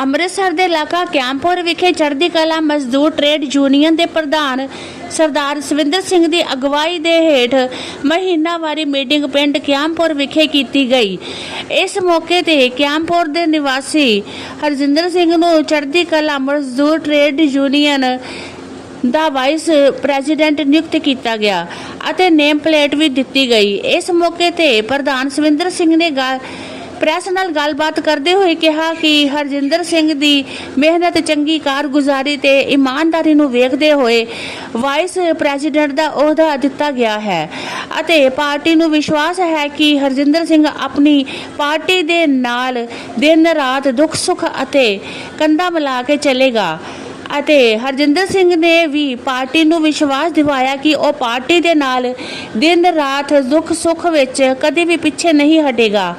ਅੰਮ੍ਰਿਤਸਰ ਦੇ ਇਲਾਕਾ ਕਿਆਮਪੁਰ ਵਿਖੇ ਚੜ੍ਹਦੀ ਕਲਾ ਮਜ਼ਦੂਰ ਟ੍ਰੇਡ ਯੂਨੀਅਨ ਦੇ ਪ੍ਰਧਾਨ ਸਰਦਾਰ ਸਵਿੰਦਰ ਸਿੰਘ ਦੀ ਅਗਵਾਈ ਦੇ ਹੇਠ ਮਹੀਨਾਵਾਰੀ ਮੀਟਿੰਗ ਪਿੰਡ ਕਿਆਮਪੁਰ ਵਿਖੇ ਕੀਤੀ ਗਈ। ਇਸ ਮੌਕੇ ਤੇ ਕਿਆਮਪੁਰ ਦੇ ਨਿਵਾਸੀ ਹਰਜਿੰਦਰ ਸਿੰਘ ਨੂੰ ਚੜ੍ਹਦੀ ਕਲਾ ਮਜ਼ਦੂਰ ਟ੍ਰੇਡ ਯੂਨੀਅਨ ਦਾ ਵਾਈਸ ਪ੍ਰੈਜ਼ੀਡੈਂਟ ਨਿਯੁਕਤ ਕੀਤਾ ਗਿਆ ਅਤੇ ਨੇਮ ਪਲੇਟ ਵੀ ਦਿੱਤੀ ਗਈ। ਇਸ ਮੌਕੇ ਤੇ ਪ੍ਰਧਾਨ ਸਵਿੰਦਰ ਸਿੰਘ ਨੇ ਗੱਲ ਪ੍ਰੈਸ ਨਾਲ ਗੱਲਬਾਤ ਕਰਦੇ ਹੋਏ ਕਿਹਾ ਕਿ ਹਰਜਿੰਦਰ ਸਿੰਘ ਦੀ ਮਿਹਨਤ ਚੰਗੀ ਕਾਰਗੁਜ਼ਾਰੀ ਤੇ ਇਮਾਨਦਾਰੀ ਨੂੰ ਵੇਖਦੇ ਹੋਏ ਵਾਈਸ ਪ੍ਰੈਜ਼ੀਡੈਂਟ ਦਾ ਅਹੁਦਾ ਦਿੱਤਾ ਗਿਆ ਹੈ। ਅਤੇ ਪਾਰਟੀ ਨੂੰ ਵਿਸ਼ਵਾਸ ਹੈ ਕਿ ਹਰਜਿੰਦਰ ਸਿੰਘ ਆਪਣੀ ਪਾਰਟੀ ਦੇ ਨਾਲ ਦਿਨ ਰਾਤ ਦੁੱਖ ਸੁੱਖ ਅਤੇ ਕੰਧਾ ਮਿਲਾ ਕੇ ਚੱਲੇਗਾ। ਅਤੇ ਹਰਜਿੰਦਰ ਸਿੰਘ ਨੇ ਵੀ ਪਾਰਟੀ ਨੂੰ ਵਿਸ਼ਵਾਸ ਦਿਵਾਇਆ ਕਿ ਉਹ ਪਾਰਟੀ ਦੇ ਨਾਲ ਦਿਨ ਰਾਤ ਦੁੱਖ ਸੁੱਖ ਵਿੱਚ ਕਦੇ ਵੀ ਪਿੱਛੇ ਨਹੀਂ ਹਟੇਗਾ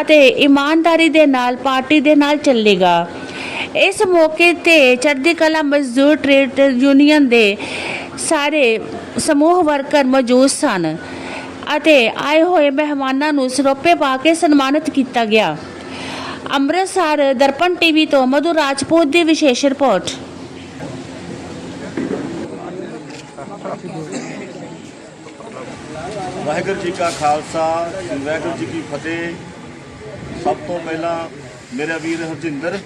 ਅਤੇ ਇਮਾਨਦਾਰੀ ਦੇ ਨਾਲ ਪਾਰਟੀ ਦੇ ਨਾਲ ਚੱਲੇਗਾ। ਇਸ ਮੌਕੇ ਤੇ ਚੜ੍ਹਦੀ ਕਲਾ ਮਜ਼ਦੂਰ ਟ੍ਰੇਡ ਯੂਨੀਅਨ ਦੇ ਸਾਰੇ ਸਮੂਹ ਵਰਕਰ ਮੌਜੂਦ ਸਨ ਅਤੇ ਆਏ ਹੋਏ ਮਹਿਮਾਨਾਂ ਨੂੰ ਸਰੋਪੇ ਪਾ ਕੇ ਸਨਮਾਨਿਤ ਕੀਤਾ ਗਿਆ। ਅੰਮ੍ਰਿਤਸਰ ਦਰਪਣ ਟੀਵੀ ਤੋਂ ਮਧੂ ਰਾਜਪੂਤ ਦੀ ਵਿਸ਼ੇਸ਼ ਰਿਪੋਰਟ। ਵਾਹਿਗੁਰੂ ਜੀ ਕਾ ਖਾਲਸਾ, ਵਾਹਿਗੁਰੂ ਜੀ ਕੀ ਫਤਿਹ। ਸਭ ਤੋਂ ਪਹਿਲਾਂ ਮੇਰਾ ਵੀਰ ਹਰਜਿੰਦਰ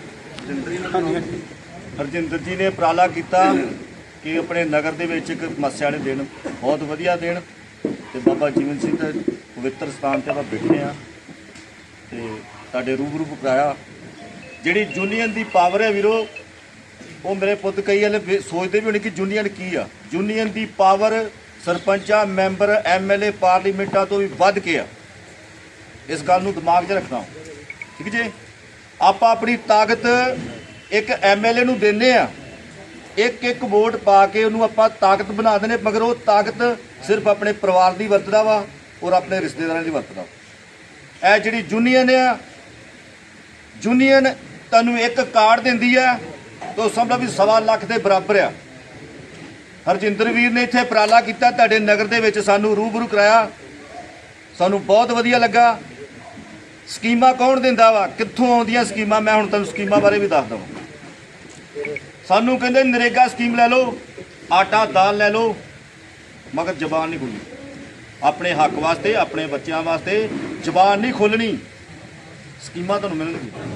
ਹਰਜਿੰਦਰ ਜੀ ਨੇ ਉਪਰਾਲਾ ਕੀਤਾ ਕਿ ਆਪਣੇ ਨਗਰ ਦੇ ਵਿੱਚ ਇੱਕ ਮੱਸਿਆ ਵਾਲੇ ਦਿਨ ਬਹੁਤ ਵਧੀਆ ਦਿਨ ਤੇ ਬਾਬਾ ਜੀਵਨ ਸਿੰਘ ਦੇ ਪਵਿੱਤਰ ਸਥਾਨ ਤੇ ਆਪਾਂ ਬੈਠੇ ਆ ਤੇ ਤੁਹਾਡੇ ਰੂਬਰੂ ਕਰਾਇਆ ਜਿਹੜੀ ਯੂਨੀਅਨ ਦੀ ਪਾਵਰ ਹੈ ਵੀਰੋ ਉਹ ਮੇਰੇ ਪੁੱਤ ਕਈ ਵਾਲੇ ਸੋਚਦੇ ਵੀ ਹੋਣੇ ਕਿ ਯੂਨੀਅਨ ਕੀ ਆ। ਯੂਨੀਅਨ ਦੀ ਪਾਵਰ ਸਰਪੰਚਾਂ, ਮੈਂਬਰ ਐਮਐਲਏ ਪਾਰਲੀਮੈਂਟਾਂ ਤੋਂ ਵੀ ਵੱਧ ਕੇ ਆ। ਇਸ ਗੱਲ ਨੂੰ ਦਿਮਾਗ 'ਚ ਰੱਖਣਾ। ਠੀਕ ਜੇ? ਆਪਾਂ ਆਪਣੀ ਤਾਕਤ ਇੱਕ ਐਮਐਲਏ ਨੂੰ ਦਿੰਨੇ ਆ। ਇੱਕ ਇੱਕ ਵੋਟ ਪਾ ਕੇ ਉਹਨੂੰ ਆਪਾਂ ਤਾਕਤ ਬਣਾ ਦਿੰਦੇ, ਮਗਰ ਉਹ ਤਾਕਤ ਸਿਰਫ ਆਪਣੇ ਪਰਿਵਾਰ ਦੀ ਵਰਤਦਾ ਵਾ ਔਰ ਆਪਣੇ ਰਿਸ਼ਤੇਦਾਰਾਂ ਦੀ ਵਰਤਦਾ। ਇਹ ਜਿਹੜੀ ਯੂਨੀਅਨ ਆ, ਯੂਨੀਅਨ ਤੁਹਾਨੂੰ ਇੱਕ ਕਾਰਡ ਦਿੰਦੀ ਆ ਤੋ ਸਮਝ ਵੀ ਸਵਾ ਲੱਖ ਦੇ ਬਰਾਬਰ ਆ। ਹਰਜਿੰਦਰ ਵੀਰ ਨੇ ਇੱਥੇ ਉਪਰਾਲਾ ਕੀਤਾ, ਤੁਹਾਡੇ ਨਗਰ ਦੇ ਵਿੱਚ ਸਾਨੂੰ ਰੂਬਰੂ ਕਰਾਇਆ। ਸਾਨੂੰ ਬਹੁਤ ਵਧੀਆ ਲੱਗਾ। ਸਕੀਮਾਂ ਕੌਣ ਦਿੰਦਾ ਵਾ? ਕਿੱਥੋਂ ਆਉਂਦੀਆਂ ਸਕੀਮਾਂ? ਮੈਂ ਹੁਣ ਤੁਹਾਨੂੰ ਸਕੀਮਾਂ ਬਾਰੇ ਵੀ ਦੱਸ ਦਵਾਂ। ਸਾਨੂੰ ਕਹਿੰਦੇ, ਨਰੇਗਾ ਸਕੀਮ ਲੈ ਲਓ, ਆਟਾ, ਦਾਲ ਲੈ ਲਓ, ਮਗਰ ਜ਼ਬਾਨ ਨਹੀਂ ਖੁੱਲਣੀ। ਆਪਣੇ ਹੱਕ ਵਾਸਤੇ, ਆਪਣੇ ਬੱਚਿਆਂ ਵਾਸਤੇ ਜ਼ਬਾਨ ਨਹੀਂ ਖੋਲਣੀ। ਸਕੀਮਾਂ ਤੁਹਾਨੂੰ ਮਿਲਣਗੀਆਂ।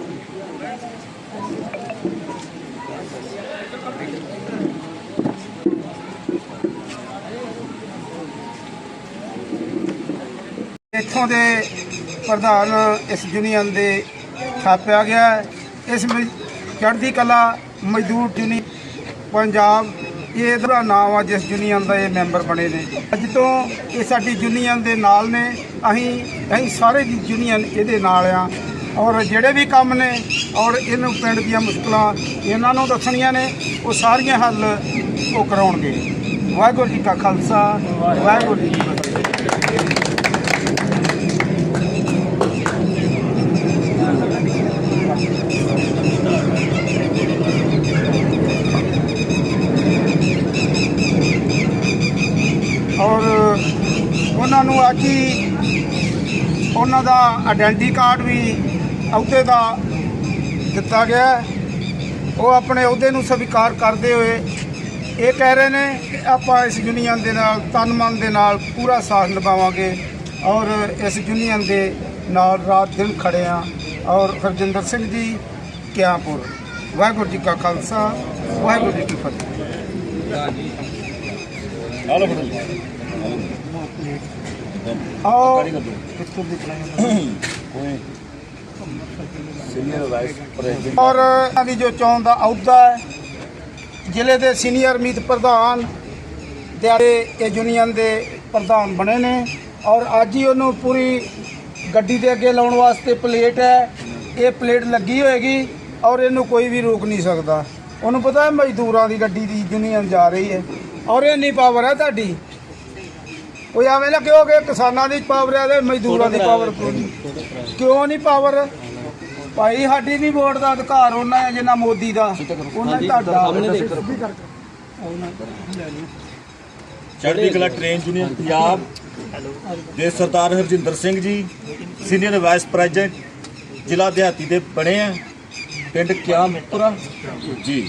ਇੱਥੋਂ ਦੇ ਪ੍ਰਧਾਨ ਇਸ ਯੂਨੀਅਨ ਦੇ ਛਾਪਿਆ ਗਿਆ ਇਸ ਚੜ੍ਹਦੀ ਕਲਾ ਮਜ਼ਦੂਰ ਯੂਨੀਅਨ ਪੰਜਾਬ, ਇਹ ਦਾ ਨਾਮ ਆ, ਜਿਸ ਯੂਨੀਅਨ ਦਾ ਇਹ ਮੈਂਬਰ ਬਣੇ ਨੇ। ਅੱਜ ਤੋਂ ਇਹ ਸਾਡੀ ਯੂਨੀਅਨ ਦੇ ਨਾਲ ਨੇ। ਅਸੀਂ ਅਸੀਂ ਸਾਰੇ ਯੂਨੀਅਨ ਇਹਦੇ ਨਾਲ ਆ। ਔਰ ਜਿਹੜੇ ਵੀ ਕੰਮ ਨੇ, ਔਰ ਇਹਨੂੰ ਪਿੰਡ ਦੀਆਂ ਮੁਸ਼ਕਲਾਂ, ਇਹਨਾਂ ਨੂੰ ਦੱਸਣੀਆਂ ਨੇ, ਉਹ ਸਾਰੀਆਂ ਹੱਲ ਉਹ ਕਰਾਉਣਗੇ। ਵਾਹਿਗੁਰੂ ਜੀ ਕਾ ਖਾਲਸਾ, ਵਾਹਿਗੁਰੂ ਜੀ ਕੀ ਫਤਿਹ। ਔਰ ਉਹਨਾਂ ਨੂੰ ਅੱਜ ਹੀ ਉਹਨਾਂ ਦਾ ਆਇਡੈਂਟੀ ਕਾਰਡ ਵੀ ਅਹੁਦੇ ਦਾ ਦਿੱਤਾ ਗਿਆ। ਉਹ ਆਪਣੇ ਅਹੁਦੇ ਨੂੰ ਸਵੀਕਾਰ ਕਰਦੇ ਹੋਏ ਇਹ ਕਹਿ ਰਹੇ ਨੇ ਕਿ ਆਪਾਂ ਇਸ ਯੂਨੀਅਨ ਦੇ ਨਾਲ ਤਨ ਮਨ ਦੇ ਨਾਲ ਪੂਰਾ ਸਾਥ ਨਿਭਾਵਾਂਗੇ ਔਰ ਇਸ ਯੂਨੀਅਨ ਦੇ ਨਾਲ ਰਾਤ ਦਿਨ ਖੜੇ ਆ। ਔਰ ਹਰਜਿੰਦਰ ਸਿੰਘ ਜੀ ਕਿਆਪੁਰ। ਵਾਹਿਗੁਰੂ ਜੀ ਕਾ ਖਾਲਸਾ ਵਾਹਿਗੁਰੂ ਜੀ ਕੀ ਫਤਿਹ। ਆਓ। ਸੀਨੀਅਰ ਵਾਈਸ ਪ੍ਰੈਜ਼ੀਡੈਂਟ ਔਰ ਇਹਨਾਂ ਦੀ ਜੋ ਚੋਣ ਦਾ ਅਹੁਦਾ ਹੈ, ਜ਼ਿਲ੍ਹੇ ਦੇ ਸੀਨੀਅਰ ਮੀਤ ਪ੍ਰਧਾਨ ਦੇ ਇਹ ਯੂਨੀਅਨ ਦੇ ਪ੍ਰਧਾਨ ਬਣੇ ਨੇ ਔਰ ਅੱਜ ਹੀ ਉਹਨੂੰ ਪੂਰੀ ਗੱਡੀ ਦੇ ਅੱਗੇ ਲਾਉਣ ਵਾਸਤੇ ਪਲੇਟ ਹੈ, ਇਹ ਪਲੇਟ ਲੱਗੀ ਹੋਏਗੀ ਔਰ ਇਹਨੂੰ ਕੋਈ ਵੀ ਰੋਕ ਨਹੀਂ ਸਕਦਾ। ਉਹਨੂੰ ਪਤਾ ਹੈ ਮਜ਼ਦੂਰਾਂ ਦੀ ਗੱਡੀ ਦੀ ਯੂਨੀਅਨ ਜਾ ਰਹੀ ਹੈ। ਔਰ ਇੰਨੀ ਪਾਵਰ ਹੈ ਤੁਹਾਡੀ? ਉਹ ਐਵੇਂ ਨਾ ਕਹੋਗੇ ਕਿਸਾਨਾਂ ਦੀ ਪਾਵਰ ਹੈ ਤੇ ਮਜ਼ਦੂਰਾਂ ਦੀ ਪਾਵਰ ਕਿਉਂ ਨਹੀਂ ਕਿਉਂ ਨਹੀਂ ਪਾਵਰ ਭਾਈ ਸਾਡੀ ਵੀ ਵੋਟ ਦਾ ਅਧਿਕਾਰ ਉਹਨਾਂ ਹੈ ਜਿੰਨਾ ਮੋਦੀ ਦਾ ਉਹਨਾਂ ਹੀ ਤੁਹਾਡਾ। ਚੜ੍ਹਦੀ ਕਲਾ ਟ੍ਰੇਨ ਯੂਨੀਅਨ ਪੰਜਾਬ ਦੇ ਸਰਦਾਰ Harjinder Singh ji senior vice president ਜ਼ਿਲ੍ਹਾ ਦਿਹਾਤੀ ਦੇ ਬਣੇ ਆ ਪਿੰਡ ਕਿਆਮਪੁਰਾ ਜੀ।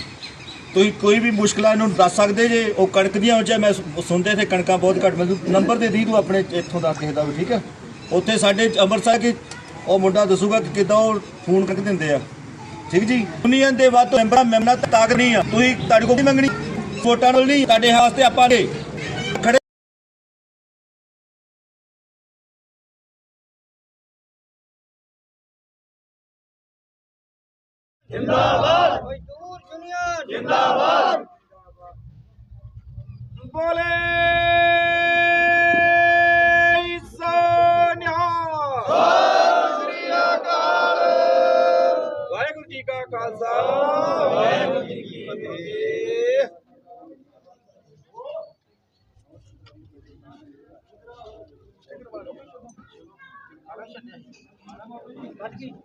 ਤੁਸੀਂ ਕੋਈ ਵੀ ਮੁਸ਼ਕਲਾਂ ਇਹਨੂੰ ਦੱਸ ਸਕਦੇ ਜੇ ਉਹ ਕਣਕ ਦੀਆਂ ਹੋ ਚਾਹੇ ਮੈਂ ਸੁਣਦੇ ਤੇ ਕਣਕਾਂ ਬਹੁਤ ਘੱਟ ਮਿਲਦੀ ਨੰਬਰ ਦੇ ਦੀ ਤੂੰ ਆਪਣੇ ਇੱਥੋਂ ਦਾ ਕਿਸੇ ਦਾ ਵੀ, ਠੀਕ ਹੈ? ਉੱਥੇ ਸਾਡੇ ਅੰਮ੍ਰਿਤਸਰ ਕੀ ਉਹ ਮੁੰਡਾ ਦੱਸੂਗਾ ਕਿ ਕਿਦਾਂ ਉਹ ਫੋਨ ਕਰਕੇ ਦਿੰਦੇ ਆ। ਠੀਕ ਜੀ? ਯੂਨੀਅਨ ਦੇ ਵੱਧ ਮੈਂਬਰਾਂ ਮੈਂਬਰਾਂ ਤੱਕ ਨਹੀਂ ਆ। ਤੁਸੀਂ ਤੁਹਾਡੇ ਕੋਲ ਨਹੀਂ ਮੰਗਣੀ? ਵੋਟਾਂ ਨਾਲ ਨਹੀਂ, ਤੁਹਾਡੇ ਵਾਸਤੇ ਆਪਾਂ ਨੇ ਖੜੇ ਜਿੰਦਾਬਾਦ। ਬੋਲੇ ਸੋਨਿਆ ਵਾਹਿਗੁਰੂ ਜੀ ਕਾ ਖਾਲਸਾ। ਵਾਹਿਗੁਰੂ ਜੀ ਕੀ ਫਤਿਹ। ਹਾਂਜੀ ਸਾਹਮਣੇ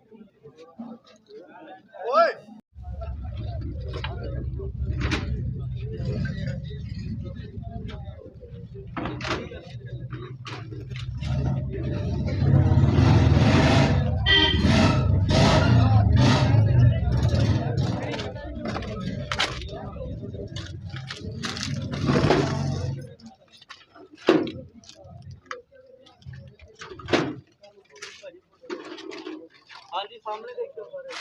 ਦੇਖੋ ਸਾਰੇ।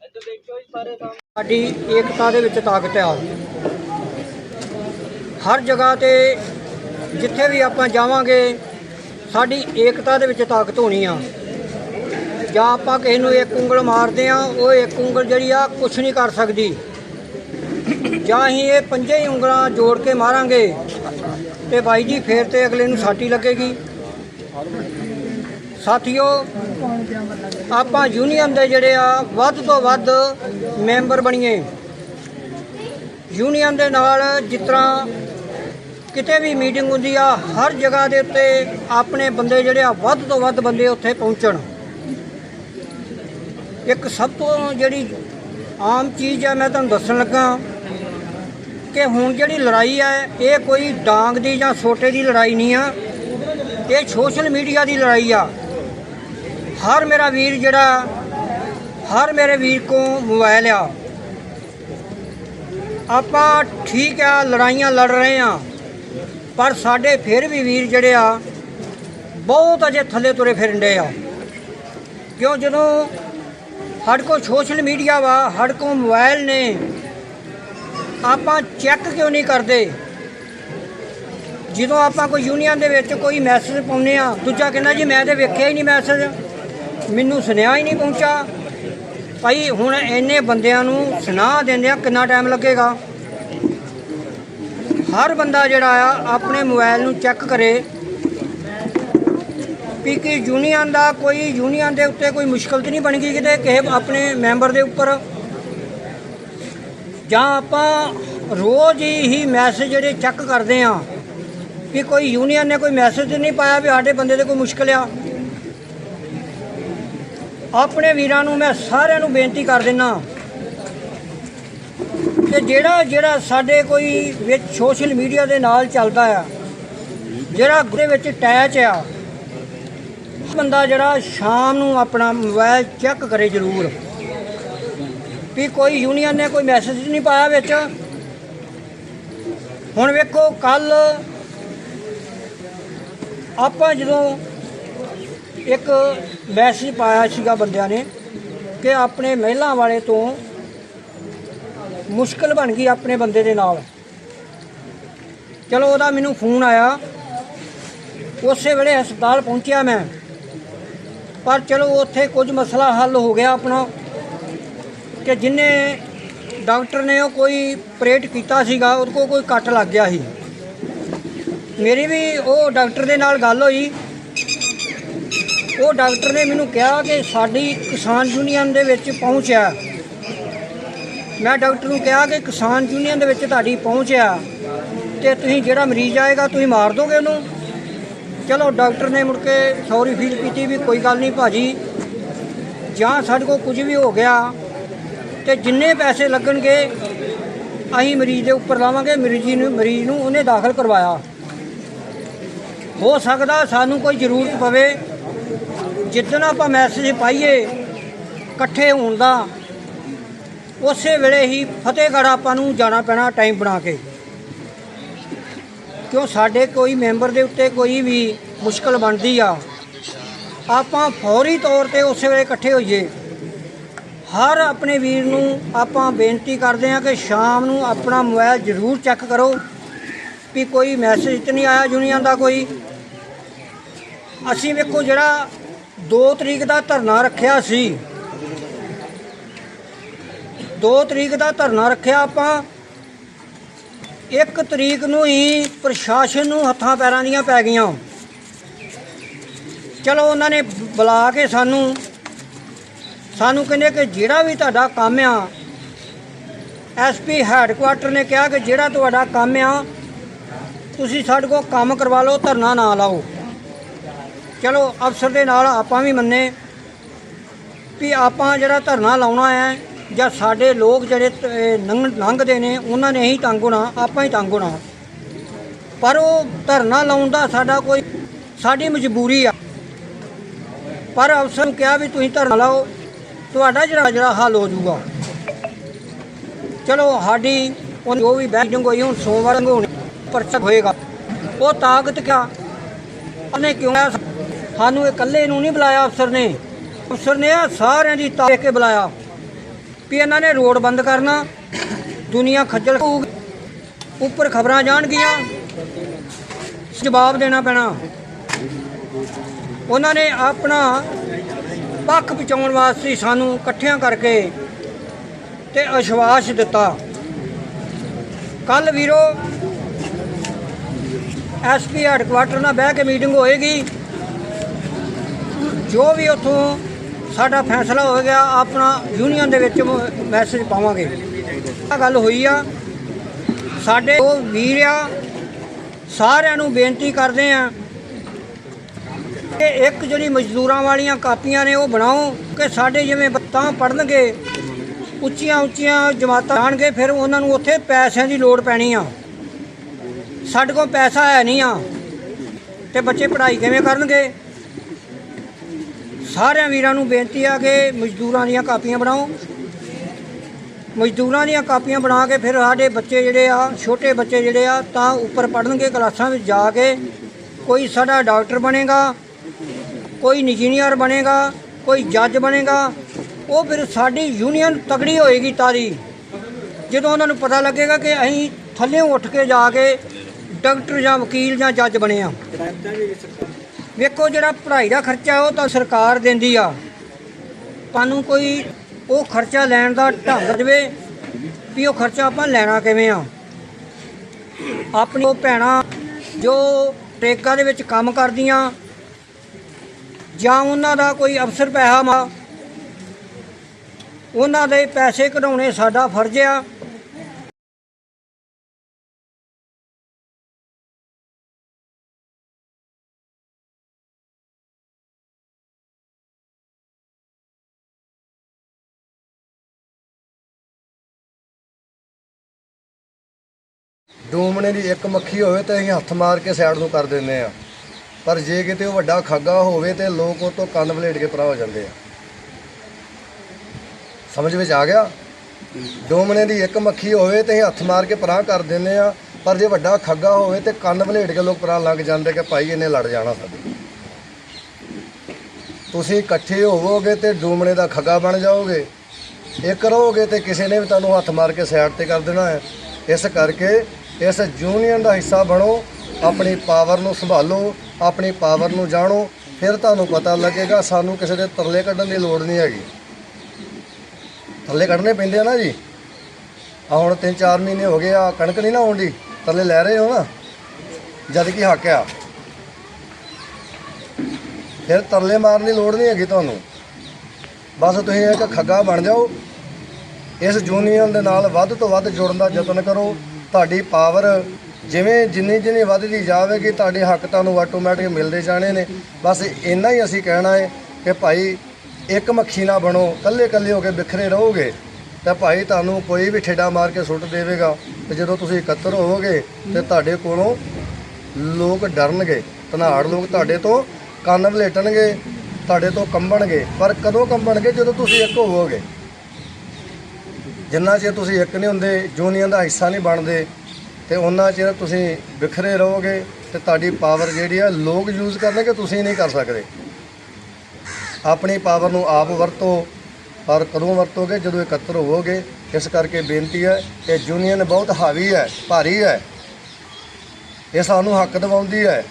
ਇੱਧਰ ਦੇਖੋ ਸਾਡੀ ਏਕਤਾ ਦੇ ਵਿੱਚ ਤਾਕਤ ਆ ਹਰ ਜਗ੍ਹਾ ਤੇ ਜਿੱਥੇ ਵੀ ਆਪਾਂ ਜਾਵਾਂਗੇ, ਸਾਡੀ ਏਕਤਾ ਦੇ ਵਿੱਚ ਤਾਕਤ ਹੋਣੀ ਆ। ਜਾਂ ਆਪਾਂ ਕਿਸੇ ਨੂੰ ਇੱਕ ਉਂਗਲ ਮਾਰਦੇ ਆ, ਉਹ ਇੱਕ ਉਂਗਲ ਜਿਹੜੀ ਆ ਕੁਝ ਨਹੀਂ ਕਰ ਸਕਦੀ। ਜਾਂ ਅਸੀਂ ਇਹ ਪੰਜੇ ਹੀ ਉਂਗਲਾਂ ਜੋੜ ਕੇ ਮਾਰਾਂਗੇ ਤੇ ਬਾਈ ਜੀ ਫੇਰ ਤੇ ਅਗਲੇ ਨੂੰ ਸਾਟੀ ਲੱਗੇਗੀ। ਸਾਥੀਓ, ਆਪਾਂ ਯੂਨੀਅਨ ਦੇ ਜਿਹੜੇ ਆ, ਵੱਧ ਤੋਂ ਵੱਧ ਮੈਂਬਰ ਬਣੀਏ। ਯੂਨੀਅਨ ਦੇ ਨਾਲ ਜਿਸ ਤਰ੍ਹਾਂ ਕਿਤੇ ਵੀ ਮੀਟਿੰਗ ਹੁੰਦੀ ਆ, ਹਰ ਜਗ੍ਹਾ ਦੇ ਉੱਤੇ ਆਪਣੇ ਬੰਦੇ ਜਿਹੜੇ ਆ, ਵੱਧ ਤੋਂ ਵੱਧ ਬੰਦੇ ਉੱਥੇ ਪਹੁੰਚਣ। ਇੱਕ ਸਭ ਤੋਂ ਜਿਹੜੀ ਆਮ ਚੀਜ਼ ਆ, ਮੈਂ ਤੁਹਾਨੂੰ ਦੱਸਣ ਲੱਗਾ ਕਿ ਹੁਣ ਜਿਹੜੀ ਲੜਾਈ ਹੈ ਇਹ ਕੋਈ ਡਾਂਗ ਦੀ ਜਾਂ ਛੋਟੇ ਦੀ ਲੜਾਈ ਨਹੀਂ ਆ। ਇਹ ਸੋਸ਼ਲ ਮੀਡੀਆ ਦੀ ਲੜਾਈ ਆ। ਹਰ ਮੇਰਾ ਵੀਰ ਜਿਹੜਾ, ਹਰ ਮੇਰੇ ਵੀਰ ਕੋ ਮੋਬਾਈਲ ਆ। ਆਪਾਂ ਠੀਕ ਆ, ਲੜਾਈਆਂ ਲੜ ਰਹੇ ਆ। ਪਰ ਸਾਡੇ ਫਿਰ ਵੀ ਵੀਰ ਜਿਹੜੇ ਆ, ਬਹੁਤ ਅਜੇ ਥੱਲੇ ਤੁਰੇ ਫਿਰਨਦੇ ਆ। ਕਿਉਂ? ਜਦੋਂ ਸਾਡੇ ਕੋਲ ਸੋਸ਼ਲ ਮੀਡੀਆ ਵਾ, ਸਾਡੇ ਕੋਲ ਮੋਬਾਈਲ ਨੇ ਆਪਾਂ ਚੈੱਕ ਕਿਉਂ ਨਹੀਂ ਕਰਦੇ? ਜਦੋਂ ਆਪਾਂ ਕੋਈ ਯੂਨੀਅਨ ਦੇ ਵਿੱਚ ਕੋਈ ਮੈਸੇਜ ਪਾਉਂਦੇ ਆ ਦੂਜਾ ਕਹਿੰਦਾ ਜੀ ਮੈਂ ਤੇ ਵੇਖਿਆ ਹੀ ਨਹੀਂ ਮੈਸੇਜ ਮੈਨੂੰ ਸੁਨੇਹਾ ਹੀ ਨਹੀਂ ਪਹੁੰਚਾ। ਭਾਈ, ਹੁਣ ਇੰਨੇ ਬੰਦਿਆਂ ਨੂੰ ਸੁਨਾਹ ਦਿੰਦੇ ਆ ਕਿੰਨਾ ਟਾਈਮ ਲੱਗੇਗਾ। ਹਰ ਬੰਦਾ ਜਿਹੜਾ ਆ, ਆਪਣੇ ਮੋਬਾਈਲ ਨੂੰ ਚੈੱਕ ਕਰੇ। ਵੀ ਕਿ ਯੂਨੀਅਨ ਦਾ ਕੋਈ ਯੂਨੀਅਨ ਦੇ ਉੱਤੇ ਕੋਈ ਮੁਸ਼ਕਲ ਤੇ ਨਹੀਂ ਬਣ ਗਈ ਕਿਤੇ? ਕਿਸੇ ਆਪਣੇ ਮੈਂਬਰ ਦੇ ਉੱਪਰ। ਜਾਂ ਆਪਾਂ ਰੋਜ਼ ਹੀ ਮੈਸੇਜ ਜਿਹੜੇ ਚੈੱਕ ਕਰਦੇ ਆ ਕਿ ਕੋਈ ਯੂਨੀਅਨ ਨੇ ਕੋਈ ਮੈਸੇਜ ਨਹੀਂ ਪਾਇਆ ਵੀ ਸਾਡੇ ਬੰਦੇ ਤੇ ਕੋਈ ਮੁਸ਼ਕਲ ਆ। ਆਪਣੇ ਵੀਰਾਂ ਨੂੰ ਮੈਂ ਸਾਰਿਆਂ ਨੂੰ ਬੇਨਤੀ ਕਰ ਦਿੰਨਾ ਕਿ ਜਿਹੜਾ ਜਿਹੜਾ ਸਾਡੇ ਕੋਈ ਵਿੱਚ ਸੋਸ਼ਲ ਮੀਡੀਆ ਦੇ ਨਾਲ ਚੱਲਦਾ ਆ, ਜਿਹੜਾ ਦੇ ਵਿੱਚ ਅਟੈਚ ਆ, ਬੰਦਾ ਜਿਹੜਾ ਸ਼ਾਮ ਨੂੰ ਆਪਣਾ ਮੋਬਾਈਲ ਚੈੱਕ ਕਰੇ ਜ਼ਰੂਰ। ਵੀ ਕੋਈ ਯੂਨੀਅਨ ਨੇ ਕੋਈ ਮੈਸੇਜ ਨਹੀਂ ਪਾਇਆ ਵਿੱਚ। ਹੁਣ ਵੇਖੋ ਕੱਲ ਆਪਾਂ ਜਦੋਂ ਇੱਕ ਮੈਸੇਜ ਪਾਇਆ ਸੀਗਾ ਬੰਦਿਆਂ ਨੇ ਕਿ ਆਪਣੇ ਮਹਿਲਾ ਵਾਲੇ ਤੋਂ ਮੁਸ਼ਕਲ ਬਣ ਗਈ ਆਪਣੇ ਬੰਦੇ ਦੇ ਨਾਲ। ਚਲੋ, ਉਹਦਾ ਮੈਨੂੰ ਫੋਨ ਆਇਆ। ਉਸੇ ਵੇਲੇ ਹਸਪਤਾਲ ਪਹੁੰਚਿਆ ਮੈਂ। ਪਰ ਚਲੋ, ਉੱਥੇ ਕੁਝ ਮਸਲਾ ਹੱਲ ਹੋ ਗਿਆ ਆਪਣਾ। ਕਿ ਜਿਨੇ ਡਾਕਟਰ ਨੇ ਉਹ ਕੋਈ ਪ੍ਰੇਟ ਕੀਤਾ ਸੀਗਾ, ਉਹਦੇ ਕੋਲ ਕੋਈ ਕੱਟ ਲੱਗ ਗਿਆ ਸੀ। ਮੇਰੀ ਵੀ ਉਹ ਡਾਕਟਰ ਦੇ ਨਾਲ ਗੱਲ ਹੋਈ। ਉਹ ਡਾਕਟਰ ਨੇ ਮੈਨੂੰ ਕਿਹਾ ਕਿ ਸਾਡੀ ਕਿਸਾਨ ਯੂਨੀਅਨ ਦੇ ਵਿੱਚ ਪਹੁੰਚ ਆ ਮੈਂ ਡਾਕਟਰ ਨੂੰ ਕਿਹਾ ਕਿ ਕਿਸਾਨ ਯੂਨੀਅਨ ਦੇ ਵਿੱਚ ਤੁਹਾਡੀ ਪਹੁੰਚ ਆ ਤੇ ਤੁਸੀਂ ਜਿਹੜਾ ਮਰੀਜ਼ ਆਏਗਾ ਤੁਸੀਂ ਮਾਰ ਦੋਗੇ ਉਹਨੂੰ। ਚਲੋ ਡਾਕਟਰ ਨੇ ਮੁੜ ਕੇ ਸੌਰੀ ਫੀਲ ਕੀਤੀ ਵੀ ਕੋਈ ਗੱਲ ਨਹੀਂ ਭਾਜੀ। ਜਾਂ ਸਾਡੇ ਕੋਲ ਕੁਝ ਵੀ ਹੋ ਗਿਆ ਤੇ ਜਿੰਨੇ ਪੈਸੇ ਲੱਗਣਗੇ, ਅਸੀਂ ਮਰੀਜ਼ ਦੇ ਉੱਪਰ ਲਾਵਾਂਗੇ। ਮਰੀਜ਼ ਨੂੰ ਮਰੀਜ਼ ਨੂੰ ਉਹਨੇ ਦਾਖਲ ਕਰਵਾਇਆ। ਹੋ ਸਕਦਾ ਸਾਨੂੰ ਕੋਈ ਜ਼ਰੂਰਤ ਪਵੇ। ਜਿੱਦਣ ਆਪਾਂ ਮੈਸੇਜ ਪਾਈਏ, ਇਕੱਠੇ ਹੋਣ ਦਾ, ਉਸੇ ਵੇਲੇ ਹੀ ਫਤਿਹਗੜ੍ਹ ਆਪਾਂ ਨੂੰ ਜਾਣਾ ਪੈਣਾ ਟਾਈਮ ਬਣਾ ਕੇ। ਕਿਉਂ ਸਾਡੇ ਕੋਈ ਮੈਂਬਰ ਦੇ ਉੱਤੇ ਕੋਈ ਵੀ ਮੁਸ਼ਕਲ ਬਣਦੀ ਆ, ਆਪਾਂ ਫੌਰੀ ਤੌਰ ਤੇ ਉਸੇ ਵੇਲੇ ਇਕੱਠੇ ਹੋਈਏ। ਹਰ ਆਪਣੇ ਵੀਰ ਨੂੰ ਆਪਾਂ ਬੇਨਤੀ ਕਰਦੇ ਹਾਂ ਕਿ ਸ਼ਾਮ ਨੂੰ ਆਪਣਾ ਮੋਬਾਈਲ ਜ਼ਰੂਰ ਚੈੱਕ ਕਰੋ ਵੀ ਕੋਈ ਮੈਸੇਜ ਤੇ ਨਹੀਂ ਆਇਆ ਯੂਨੀਅਨ ਦਾ ਕੋਈ। ਅਸੀਂ ਵੇਖੋ ਜਿਹੜਾ 2 ਤਰੀਕ ਦਾ ਧਰਨਾ ਰੱਖਿਆ ਸੀ। 2 ਤਰੀਕ ਦਾ ਧਰਨਾ ਰੱਖਿਆ ਆਪਾਂ। 1 ਤਰੀਕ ਨੂੰ ਹੀ ਪ੍ਰਸ਼ਾਸਨ ਨੂੰ ਹੱਥਾਂ ਪੈਰਾਂ ਦੀਆਂ ਪੈ ਗਈਆਂ। ਚਲੋ ਉਹਨਾਂ ਨੇ ਬੁਲਾ ਕੇ ਸਾਨੂੰ ਸਾਨੂੰ ਕਹਿੰਦੇ ਕਿ ਜਿਹੜਾ ਵੀ ਤੁਹਾਡਾ ਕੰਮ ਆ ਐਸਪੀ ਹੈੱਡਕੁਆਟਰ ਨੇ ਕਿਹਾ ਕਿ ਜਿਹੜਾ ਤੁਹਾਡਾ ਕੰਮ ਆ, ਤੁਸੀਂ ਸਾਡੇ ਕੋਲ ਕੰਮ ਕਰਵਾ ਲਓ, ਧਰਨਾ ਨਾ ਲਾਓ। ਚਲੋ, ਅਫਸਰ ਦੇ ਨਾਲ ਆਪਾਂ ਵੀ ਮੰਨੇ ਵੀ ਆਪਾਂ ਜਿਹੜਾ ਧਰਨਾ ਲਾਉਣਾ ਹੈ, ਜਾਂ ਸਾਡੇ ਲੋਕ ਜਿਹੜੇ ਲੰਘ ਲੰਘਦੇ ਨੇ, ਉਹਨਾਂ ਨੇ ਹੀ ਤੰਗ ਹੋਣਾ, ਆਪਾਂ ਹੀ ਤੰਗ ਹੋਣਾ। ਪਰ ਉਹ ਧਰਨਾ ਲਾਉਣ ਦਾ ਸਾਡਾ ਕੋਈ, ਸਾਡੀ ਮਜਬੂਰੀ ਆ। ਪਰ ਅਫਸਰ ਨੂੰ ਕਿਹਾ ਵੀ ਤੁਸੀਂ ਧਰਨਾ ਲਾਓ ਤੁਹਾਡਾ ਜਿਹੜਾ ਜਿਹੜਾ ਹੱਲ ਹੋ ਜਾਊਗਾ। ਚਲੋ ਸਾਡੀ ਉਹ ਜੋ ਵੀ ਬੈਠਿੰਗ ਹੋਈ ਹੁਣ ਸੋਮਵਾਰ ਨੂੰ ਪਰਚਾ ਹੋਏਗਾ। ਉਹ ਤਾਕਤ ਕਿਆ? ਉਹਨੇ ਕਿਉਂ ਆਇਆ? ਸਾਨੂੰ ਇਕੱਲੇ ਨੂੰ ਨਹੀਂ ਬੁਲਾਇਆ ਅਫਸਰ ਨੇ। ਅਫਸਰ ਨੇ ਸਾਰਿਆਂ ਦੀ ਤਾਕਤ ਕੇ ਬੁਲਾਇਆ ਵੀ ਇਹਨਾਂ ਨੇ ਰੋਡ ਬੰਦ ਕਰਨਾ, ਦੁਨੀਆ ਖੱਜਲ ਹੋਊਗੀ ਉੱਪਰ ਖਬਰਾਂ ਜਾਣਗੀਆਂ, ਜਵਾਬ ਦੇਣਾ ਪੈਣਾ। ਉਹਨਾਂ ਨੇ ਆਪਣਾ ਪੱਖ ਬਚਾਉਣ ਵਾਸਤੇ ਸਾਨੂੰ ਇਕੱਠਿਆਂ ਕਰਕੇ ਤੇ ਅਸ਼ਵਾਸ ਦਿੱਤਾ। ਕੱਲ ਵੀਰੋ ਐਸਪੀ ਹੈਡਕੁਆਟਰ ਨਾਲ ਬਹਿ ਕੇ ਮੀਟਿੰਗ ਹੋਏਗੀ। ਜੋ ਵੀ ਉੱਥੋਂ ਸਾਡਾ ਫੈਸਲਾ ਹੋ ਗਿਆ, ਆਪਣਾ ਯੂਨੀਅਨ ਦੇ ਵਿੱਚ ਮੈਸੇਜ ਪਾਵਾਂਗੇ। ਆ ਗੱਲ ਹੋਈ ਆ। ਸਾਡੇ ਉਹ ਵੀਰ ਆ, ਸਾਰਿਆਂ ਨੂੰ ਬੇਨਤੀ ਕਰਦੇ ਆ ਕਿ ਇੱਕ ਜਿਹੜੀ ਮਜ਼ਦੂਰਾਂ ਵਾਲੀਆਂ ਕਾਪੀਆਂ ਨੇ ਉਹ ਬਣਾਓ ਕਿ ਸਾਡੇ ਜਿਵੇਂ ਬੱਤਾਂ ਪੜਨਗੇ ਉੱਚੀਆਂ ਉੱਚੀਆਂ ਜਮਾਤਾਂ ਆਣਗੇ, ਫਿਰ ਉਹਨਾਂ ਨੂੰ ਉੱਥੇ ਪੈਸਿਆਂ ਦੀ ਲੋੜ ਪੈਣੀ ਆ। ਸਾਡੇ ਕੋਲ ਪੈਸਾ ਹੈ ਨਹੀਂ ਆ। ਤੇ ਬੱਚੇ ਪੜ੍ਹਾਈ ਕਿਵੇਂ ਕਰਨਗੇ? ਸਾਰਿਆਂ ਵੀਰਾਂ ਨੂੰ ਬੇਨਤੀ ਆ ਕਿ ਮਜ਼ਦੂਰਾਂ ਦੀਆਂ ਕਾਪੀਆਂ ਬਣਾਓ। ਮਜ਼ਦੂਰਾਂ ਦੀਆਂ ਕਾਪੀਆਂ ਬਣਾ ਕੇ ਫਿਰ ਸਾਡੇ ਬੱਚੇ ਜਿਹੜੇ ਆ, ਛੋਟੇ ਬੱਚੇ ਜਿਹੜੇ ਆ, ਤਾਂ ਉੱਪਰ ਪੜਨਗੇ ਕਲਾਸਾਂ ਵਿੱਚ ਜਾ ਕੇ। ਕੋਈ ਸਾਡਾ ਡਾਕਟਰ ਬਣੇਗਾ ਕੋਈ ਇੰਜੀਨੀਅਰ ਬਣੇਗਾ, ਕੋਈ ਜੱਜ ਬਣੇਗਾ, ਉਹ ਫਿਰ ਸਾਡੀ ਯੂਨੀਅਨ ਤਗੜੀ ਹੋਏਗੀ ਤਾਰੀ। ਜਦੋਂ ਉਹਨਾਂ ਨੂੰ ਪਤਾ ਲੱਗੇਗਾ ਕਿ ਅਸੀਂ ਥੱਲੇ ਉੱਠ ਕੇ ਜਾ ਕੇ ਡਾਕਟਰ ਜਾਂ ਵਕੀਲ ਜਾਂ ਜੱਜ ਬਣੇ ਆ ਵੇਖੋ ਜਿਹੜਾ ਪੜ੍ਹਾਈ ਦਾ ਖਰਚਾ ਉਹ ਤਾਂ ਸਰਕਾਰ ਦਿੰਦੀ ਆ। ਤੁਹਾਨੂੰ ਕੋਈ ਉਹ ਖਰਚਾ ਲੈਣ ਦਾ ਢੰਗ ਦੇਵੇ ਵੀ ਉਹ ਖਰਚਾ ਆਪਾਂ ਲੈਣਾ ਕਿਵੇਂ ਆ। ਆਪਣੀ ਉਹ ਭੈਣਾਂ ਜੋ ਟੇਕਾ ਦੇ ਵਿੱਚ ਕੰਮ ਕਰਦੀਆਂ ਜਾਂ ਉਹਨਾਂ ਦਾ ਕੋਈ ਅਫਸਰ ਪੈਸਾ ਮਾ, ਉਹਨਾਂ ਦੇ ਪੈਸੇ ਕਢਾਉਣੇ ਸਾਡਾ ਫਰਜ਼ ਆ। ਡੂਮਣੇ ਦੀ ਇੱਕ ਮੱਖੀ ਹੋਵੇ ਤਾਂ ਅਸੀਂ ਹੱਥ ਮਾਰ ਕੇ ਸਾਈਡ ਨੂੰ ਕਰ ਦਿੰਦੇ ਆ। ਪਰ ਜੇ ਕਿਤੇ ਉਹ ਵੱਡਾ ਖਾਗਾ ਹੋਵੇ ਤੇ ਲੋਕ ਉਹ ਤੋਂ ਕੰਨ ਵਲੇਟ ਕੇ ਪਰਾਂ ਹੋ ਜਾਂਦੇ ਆ। ਸਮਝ ਵਿੱਚ ਆ ਗਿਆ? ਡੂਮਣੇ ਦੀ ਇੱਕ ਮੱਖੀ ਹੋਵੇ ਤੇ ਅਸੀਂ ਹੱਥ ਮਾਰ ਕੇ ਪਰਾਂ ਕਰ ਦਿੰਦੇ ਆ, ਪਰ ਜੇ ਵੱਡਾ ਖੱਗਾ ਹੋਵੇ ਤੇ ਕੰਨ ਵਲੇਟ ਕੇ ਲੋਕ ਪਰਾਂ ਲੱਗ ਜਾਂਦੇ ਕਿ ਭਾਈ ਇਹਨੇ ਲੜ ਜਾਣਾ ਸਾਡੇ। ਤੁਸੀਂ ਇਕੱਠੇ ਹੋਵੋਗੇ ਤੇ ਡੂਮਣੇ ਦਾ ਖੱਗਾ ਬਣ ਜਾਓਗੇ। ਇੱਕ ਰਹੋਗੇ ਤੇ ਕਿਸੇ ਨੇ ਵੀ ਤੁਹਾਨੂੰ ਹੱਥ ਮਾਰ ਕੇ ਸਾਈਡ ਤੇ ਕਰ ਦੇਣਾ ਹੈ। ਇਸ ਕਰਕੇ ਇਸ ਯੂਨੀਅਨ ਦਾ ਹਿੱਸਾ ਬਣੋ ਆਪਣੀ ਪਾਵਰ ਨੂੰ ਸੰਭਾਲੋ, ਆਪਣੀ ਪਾਵਰ ਨੂੰ ਜਾਣੋ, ਫਿਰ ਤੁਹਾਨੂੰ ਪਤਾ ਲੱਗੇਗਾ, ਸਾਨੂੰ ਕਿਸੇ ਦੇ ਤਰਲੇ ਕੱਢਣ ਦੀ ਲੋੜ ਨਹੀਂ ਹੈਗੀ। ਤਰਲੇ ਕੱਢਣੇ ਪੈਂਦੇ ਆ ਨਾ ਜੀ। ਆ ਹੁਣ 3-4 ਮਹੀਨੇ ਹੋ ਗਏ ਆ ਕਣਕ ਨਹੀਂ ਨਾ ਆਉਂਦੀ ਤਰਲੇ ਲੈ ਰਹੇ ਹੋ ਨਾ, ਜਦ ਕਿ ਹੱਕ ਆ। ਫਿਰ ਤਰਲੇ ਮਾਰਨ ਦੀ ਲੋੜ ਨਹੀਂ ਹੈਗੀ ਤੁਹਾਨੂੰ। ਬਸ ਤੁਸੀਂ ਇੱਕ ਖੱਗਾ ਬਣ ਜਾਓ। ਇਸ ਯੂਨੀਅਨ ਦੇ ਨਾਲ ਵੱਧ ਤੋਂ ਵੱਧ ਜੁੜਨ ਦਾ ਯਤਨ ਕਰੋ। ਤੁਹਾਡੀ ਪਾਵਰ ਜਿਵੇਂ ਜਿੰਨੀ ਜਿੰਨੀ ਵੱਧਦੀ ਜਾਵੇਗੀ, ਤੁਹਾਡੇ ਹੱਕ ਤੁਹਾਨੂੰ ਆਟੋਮੈਟਿਕ ਮਿਲਦੇ ਜਾਣੇ ਨੇ। ਬਸ ਇੰਨਾ ਹੀ ਅਸੀਂ ਕਹਿਣਾ ਹੈ ਕਿ ਭਾਈ, ਇੱਕ ਮੱਖੀ ਨਾ ਬਣੋ ਕੱਲੇ ਕੱਲੇ ਹੋ ਕੇ ਬਿਖਰੇ ਰਹੋਗੇ, ਤਾਂ ਭਾਈ ਤੁਹਾਨੂੰ ਕੋਈ ਵੀ ਠੇਡਾ ਮਾਰ ਕੇ ਸੁੱਟ ਦੇਵੇਗਾ। ਤੇ ਜਦੋਂ ਤੁਸੀਂ ਇਕੱਤਰ ਹੋਵੋਗੇ, ਤੇ ਤੁਹਾਡੇ ਕੋਲੋਂ ਲੋਕ ਡਰਨਗੇ, ਧਨਾੜ ਲੋਕ ਤੁਹਾਡੇ ਤੋਂ ਕੰਨ ਵਲੇਟਣਗੇ, ਤੁਹਾਡੇ ਤੋਂ ਕੰਬਣਗੇ। ਪਰ ਕਦੋਂ ਕੰਬਣਗੇ? ਜਦੋਂ ਤੁਸੀਂ ਇੱਕ ਹੋਵੋਗੇ। ਜਿੰਨਾ ਚਿਰ ਤੁਸੀਂ ਇੱਕ ਨਹੀਂ ਹੁੰਦੇ ਯੂਨੀਅਨ ਦਾ ਹਿੱਸਾ ਨਹੀਂ ਬਣਦੇ ਤੇ ਉਹਨਾਂ ਚਿਰ ਤੁਸੀਂ ਵਿਖਰੇ ਰਹੋਗੇ ਤੇ ਤੁਹਾਡੀ ਪਾਵਰ ਜਿਹੜੀ ਆ ਲੋਕ ਯੂਜ਼ ਕਰਨਗੇ, ਤੁਸੀਂ ਨਹੀਂ ਕਰ ਸਕਦੇ। ਆਪਣੀ ਪਾਵਰ ਨੂੰ ਆਪ ਵਰਤੋ, ਪਰ ਕਦੋਂ ਵਰਤੋਗੇ? ਜਦੋਂ ਇਕੱਤਰ ਹੋਵੋਗੇ। ਇਸ ਕਰਕੇ ਬੇਨਤੀ ਹੈ ਕਿ ਯੂਨੀਅਨ ਬਹੁਤ ਹਾਵੀ ਹੈ, ਭਾਰੀ ਹੈ। ਇਹ ਸਾਨੂੰ ਹੱਕ ਦਿਵਾਉਂਦੀ ਹੈ।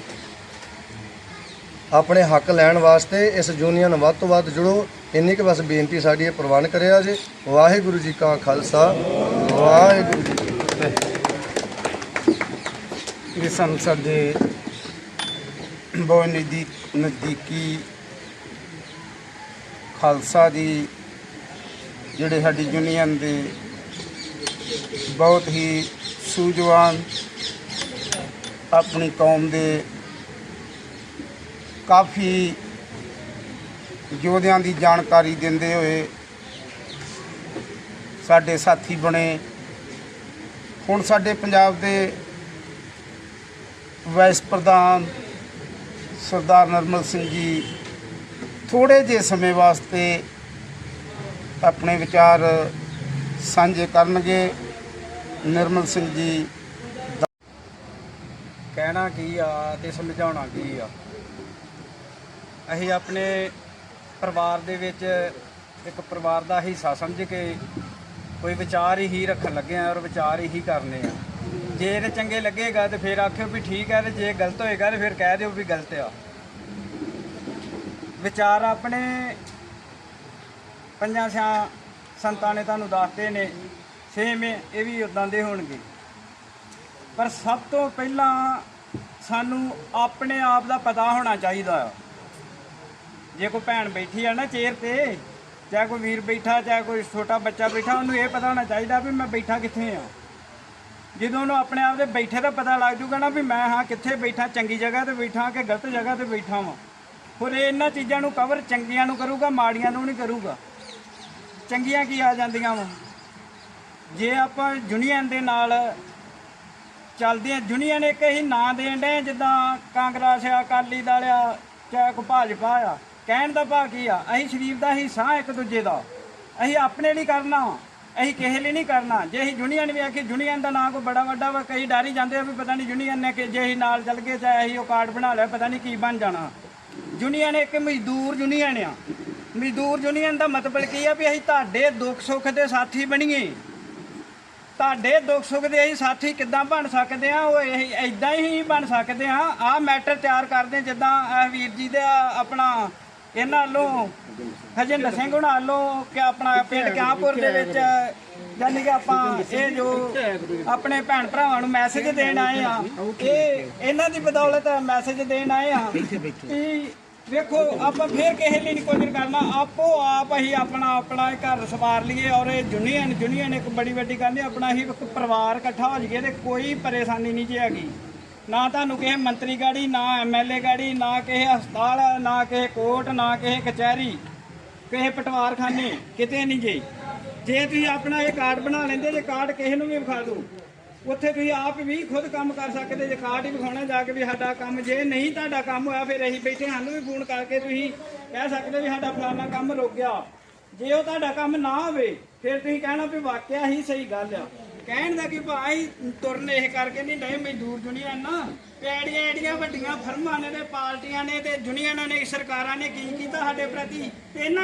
ਆਪਣੇ ਹੱਕ ਲੈਣ ਵਾਸਤੇ ਇਸ ਯੂਨੀਅਨ ਵੱਧ ਤੋਂ ਵੱਧ ਜੁੜੋ। ਇੰਨੀ ਕੁ ਬਸ ਬੇਨਤੀ ਸਾਡੀ ਇਹ ਪ੍ਰਵਾਨ ਕਰਿਆ ਜੇ। ਵਾਹਿਗੁਰੂ ਜੀ ਕਾ ਖਾਲਸਾ। ਵਾਹਿਗੁਰੂ ਜੀ ਇਹ ਸਾਨੂੰ ਸਾਡੇ ਬਹੁਤ ਨਜ਼ਦੀਕ ਨਜ਼ਦੀਕੀ ਖਾਲਸਾ ਦੀ ਜਿਹੜੇ ਸਾਡੀ ਯੂਨੀਅਨ ਦੇ ਬਹੁਤ ਹੀ ਸੂਝਵਾਨ ਆਪਣੀ ਕੌਮ ਦੇ ਕਾਫੀ ਯੋਧਿਆਂ ਦੀ ਜਾਣਕਾਰੀ ਦਿੰਦੇ ਹੋਏ ਸਾਡੇ ਸਾਥੀ ਬਣੇ। ਹੁਣ ਸਾਡੇ ਪੰਜਾਬ ਦੇ ਵਾਈਸ ਪ੍ਰਧਾਨ ਸਰਦਾਰ ਨਰਮਲ ਸਿੰਘ ਜੀ ਥੋੜੇ ਜਿਹੇ ਸਮੇਂ ਵਾਸਤੇ ਆਪਣੇ ਵਿਚਾਰ ਸਾਂਝੇ ਕਰਨਗੇ। ਨਿਰਮਲ ਸਿੰਘ ਜੀ ਕਹਿਣਾ ਕੀ ਆ ਤੇ ਸਮਝਾਉਣਾ ਕੀ ਆ? ਅਸੀਂ ਆਪਣੇ ਪਰਿਵਾਰ ਦੇ ਵਿੱਚ ਇੱਕ ਪਰਿਵਾਰ ਦਾ ਹਿੱਸਾ ਸਮਝ ਕੇ ਕੋਈ ਵਿਚਾਰ ਹੀ ਰੱਖਣ ਲੱਗੇ ਆ ਔਰ ਵਿਚਾਰ ਹੀ ਕਰਨੇ ਆ। ਜੇ ਇਹ ਚੰਗੇ ਲੱਗੇਗਾ ਤੇ ਫਿਰ ਆਖਿਓ ਵੀ ਠੀਕ ਹੈ ਤੇ ਜੇ ਗਲਤ ਹੋਏਗਾ ਤੇ ਫਿਰ ਕਹਿ ਦਿਓ ਵੀ ਗਲਤ ਆ। ਵਿਚਾਰ ਆਪਣੇ ਪੰਜਾਂ ਸਿਆਂ ਸੰਤਾਂ ਨੇ ਤੁਹਾਨੂੰ ਦੱਸਦੇ ਨੇ ਸੇਮ ਇਹ ਵੀ ਉਦਾਂ ਦੇ ਹੋਣਗੇ। ਪਰ ਸਭ ਤੋਂ ਪਹਿਲਾਂ ਸਾਨੂੰ ਆਪਣੇ ਆਪ ਦਾ ਪਤਾ ਹੋਣਾ ਚਾਹੀਦਾ। ਆ ਜੇ ਕੋਈ ਭੈਣ ਬੈਠੀ ਆ ਨਾ ਚੇਅਰ ਤੇ, ਚਾਹੇ ਕੋਈ ਵੀਰ ਬੈਠਾ, ਚਾਹੇ ਕੋਈ ਛੋਟਾ ਬੱਚਾ ਬੈਠਾ, ਉਹਨੂੰ ਇਹ ਪਤਾ ਹੋਣਾ ਚਾਹੀਦਾ ਵੀ ਮੈਂ ਬੈਠਾ ਕਿੱਥੇ ਆ। ਜਦੋਂ ਉਹਨੂੰ ਆਪਣੇ ਆਪ ਦੇ ਬੈਠੇ ਦਾ ਪਤਾ ਲੱਗ ਜੂਗਾ ਨਾ ਵੀ ਮੈਂ ਹਾਂ ਕਿੱਥੇ ਬੈਠਾ, ਚੰਗੀ ਜਗ੍ਹਾ ਤੇ ਬੈਠਾ ਕਿ ਗਲਤ ਜਗ੍ਹਾ ਤੇ ਬੈਠਾ ਵਾਂ। ਹੋਰ ਇਹ ਇਹਨਾਂ ਚੀਜ਼ਾਂ ਨੂੰ ਕਵਰ ਚੰਗੀਆਂ ਨੂੰ ਕਰੂਗਾ, ਮਾੜੀਆਂ ਨੂੰ ਨਹੀਂ ਕਰੂਗਾ। ਚੰਗੀਆਂ ਕੀ ਆ ਜਾਂਦੀਆਂ ਵਾ? ਜੇ ਆਪਾਂ ਯੂਨੀਅਨ ਦੇ ਨਾਲ ਚੱਲਦੇ ਆ ਯੂਨੀਅਨ ਇੱਕ ਹੀ ਨਾਂ ਦੇਣ ਦੇ ਜਿੱਦਾਂ ਕਾਂਗਰਸ ਆ, ਅਕਾਲੀ ਦਲ ਆ, ਚਾਹੇ ਕੋਈ ਭਾਜਪਾ ਆ। ਕਹਿਣ ਦਾ ਭਾਅ ਕੀ ਆ? ਅਸੀਂ ਸਰੀਰ ਦਾ ਹਿੱਸਾ ਇੱਕ ਦੂਜੇ ਦਾ। ਅਸੀਂ ਆਪਣੇ ਲਈ ਕਰਨਾ ਵਾ। ਅਸੀਂ ਕਿਸੇ ਲਈ ਨਹੀਂ ਕਰਨਾ। ਜੇ ਅਸੀਂ ਯੂਨੀਅਨ ਵੀ ਆਖੀ ਯੂਨੀਅਨ ਦਾ ਨਾਂ ਕੋਈ ਬੜਾ ਵੱਡਾ ਵਾ, ਕਈ ਡਰ ਹੀ ਜਾਂਦੇ ਆ ਵੀ ਪਤਾ ਨਹੀਂ ਯੂਨੀਅਨ ਨੇ ਕਿ, ਜੇ ਅਸੀਂ ਨਾਲ ਚੱਲ ਗਏ ਚਾਹੇ ਅਸੀਂ ਉਹ ਕਾਰਡ ਬਣਾ ਲਿਆ, ਪਤਾ ਨਹੀਂ ਕੀ ਬਣ ਜਾਣਾ। ਯੂਨੀਅਨ ਇੱਕ ਮਜ਼ਦੂਰ ਯੂਨੀਅਨ ਆ। ਮਜ਼ਦੂਰ ਯੂਨੀਅਨ ਦਾ ਮਤਲਬ ਕੀ ਆ ਵੀ ਅਸੀਂ ਤੁਹਾਡੇ ਦੁੱਖ ਸੁੱਖ ਦੇ ਸਾਥੀ ਬਣੀਏ। ਤੁਹਾਡੇ ਦੁੱਖ ਸੁੱਖ ਦੇ ਅਸੀਂ ਸਾਥੀ ਕਿੱਦਾਂ ਬਣ ਸਕਦੇ ਆ? ਉਹ ਇਹ ਇਦਾਂ ਹੀ ਬਣ ਸਕਦੇ ਆ। ਆ ਮੈਟਰ ਤਿਆਰ ਕਰਦੇ ਜਿੱਦਾਂ ਵੀਰ ਜੀ ਦਾ ਆਪਣਾ ਇਹਨਾਂ ਵੱਲੋਂ ਹਜਿੰਦਰ ਸਿੰਘ ਹੁਣਾਂ ਵੱਲੋਂ ਕਿ ਆਪਣਾ ਪਿੰਡ ਕਿਆਂਪੁਰ ਦੇ ਵਿੱਚ, ਯਾਨੀ ਕਿ ਆਪਾਂ ਇਹ ਜੋ ਆਪਣੇ ਭੈਣ ਭਰਾਵਾਂ ਨੂੰ ਮੈਸੇਜ ਦੇਣ ਆਏ ਆ ਇਹ ਇਹਨਾਂ ਦੀ ਬਦੌਲਤ ਮੈਸੇਜ ਦੇਣ ਆਏ ਆ ਕਿ ਵੇਖੋ, ਆਪਾਂ ਫੇਰ ਕਿਸੇ ਲਈ ਨਹੀਂ ਕੁਝ ਕਰਨਾ, ਆਪੋ ਆਪ ਹੀ ਆਪਣਾ ਆਪਣਾ ਘਰ ਸਵਾਰ ਲਈਏ ਔਰ ਇਹ ਯੂਨੀਅਨ ਯੂਨੀਅਨ ਇੱਕ ਬੜੀ ਵੱਡੀ ਗੱਲ ਹੈ, ਆਪਣਾ ਹੀ ਇੱਕ ਪਰਿਵਾਰ ਇਕੱਠਾ ਹੋ ਜਾਈਏ ਤੇ ਕੋਈ ਪਰੇਸ਼ਾਨੀ ਨਹੀਂ ਜੀ ਹੈਗੀ। ਨਾ ਤੁਹਾਨੂੰ ਕਿਸੇ ਮੰਤਰੀ ਗਾੜੀ, ਨਾ ਐਮਐਲਏ ਗਾੜੀ, ਨਾ ਕਿਸੇ ਹਸਪਤਾਲ, ਨਾ ਕਿਸੇ ਕੋਰਟ, ਨਾ ਕਿਸੇ ਕਚਹਿਰੀ, ਕਿਸੇ ਪਟਵਾਰਖਾਨੇ, ਕਿਤੇ ਨਹੀਂ ਜੀ ਜੇ ਤੁਸੀਂ ਆਪਣਾ ਇਹ ਕਾਰਡ ਬਣਾ ਲੈਂਦੇ, ਜੇ ਕਾਰਡ ਕਿਸੇ ਨੂੰ ਵੀ ਵਿਖਾ ਦਿਓ, ਉੱਥੇ ਤੁਸੀਂ ਆਪ ਵੀ ਖੁਦ ਕੰਮ ਕਰ ਸਕਦੇ, ਜੇ ਕਾਰਡ ਹੀ ਵਿਖਾਉਣਾ, ਜਾ ਕੇ ਵੀ ਸਾਡਾ ਕੰਮ, ਜੇ ਨਹੀਂ ਤੁਹਾਡਾ ਕੰਮ ਹੋਇਆ, ਫਿਰ ਅਸੀਂ ਬੈਠੇ ਸਾਨੂੰ ਵੀ ਫੋਨ ਕਰਕੇ ਤੁਸੀਂ ਕਹਿ ਸਕਦੇ ਵੀ ਸਾਡਾ ਫਲਾਣਾ ਕੰਮ ਰੁਕ ਗਿਆ। ਜੇ ਉਹ ਤੁਹਾਡਾ ਕੰਮ ਨਾ ਹੋਵੇ, ਫਿਰ ਤੁਸੀਂ ਕਹਿਣਾ ਵੀ ਵਾਕਿਆ ਹੀ ਸਹੀ ਗੱਲ ਆ। ਕਹਿਣ ਦਾ ਕਿ ਭਾਈ, ਤੁਰਨ ਇਹ ਕਰਕੇ ਨਹੀਂ ਨਹੀਂ ਮਜ਼ਦੂਰ ਯੂਨੀਅਨ ਨਾ। ਪੈੜੀਆਂ ਐਡੀਆਂ ਵੱਡੀਆਂ ਫਰਮਾਂ ਨੇ ਤੇ ਪਾਰਟੀਆਂ ਨੇ ਤੇ ਯੂਨੀਅਨਾਂ ਨੇ, ਸਰਕਾਰਾਂ ਨੇ ਕੀ ਕੀਤਾ ਸਾਡੇ ਪ੍ਰਤੀ? ਤੇ ਇਹਨਾਂ